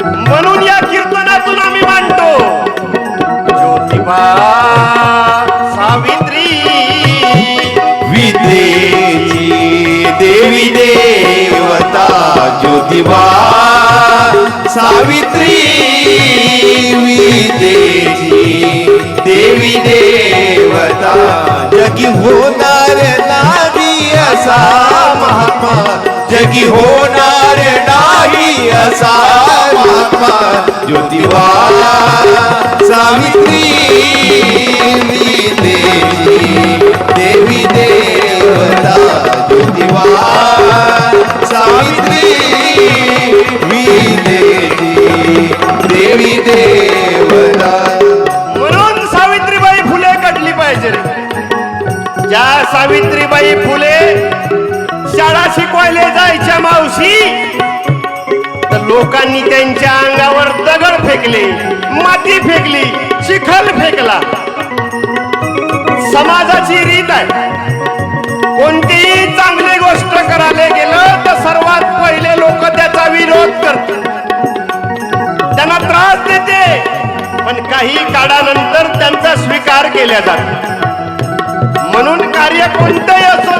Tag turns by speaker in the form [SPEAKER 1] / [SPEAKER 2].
[SPEAKER 1] म्हणून या कीर्तनातून आम्ही मांडतो ज्योतिबा सावित्री
[SPEAKER 2] विद्येची देवी देवता ज्योतिबा सावित्री विद्येची देवी देवता जगी होणार नाही असा महात्मा जगी होणार नाही असा महात्मा ज्योतिबा सावित्री विद्येची देवी देवता ज्योतिबा सावित्री मी देवी देवी देवता।
[SPEAKER 1] म्हणून सावित्रीबाई फुले कटली पाहिजे ज्या सावित्रीबाई फुले शाळा शिकवायला जाय लोकांनी त्यांच्या अंगावर दगड फेकले माती फेकली चिखल फेकला. समाजाची रीत आहे. कोणतीही चांगली गोष्ट करायला गेलं तर सर्वात पहिले लोक त्याचा विरोध करतात. त्यांना त्रास देते पण काही काळानंतर त्यांचा स्वीकार केला जातो. म्हणून कार्य कोणतंही असो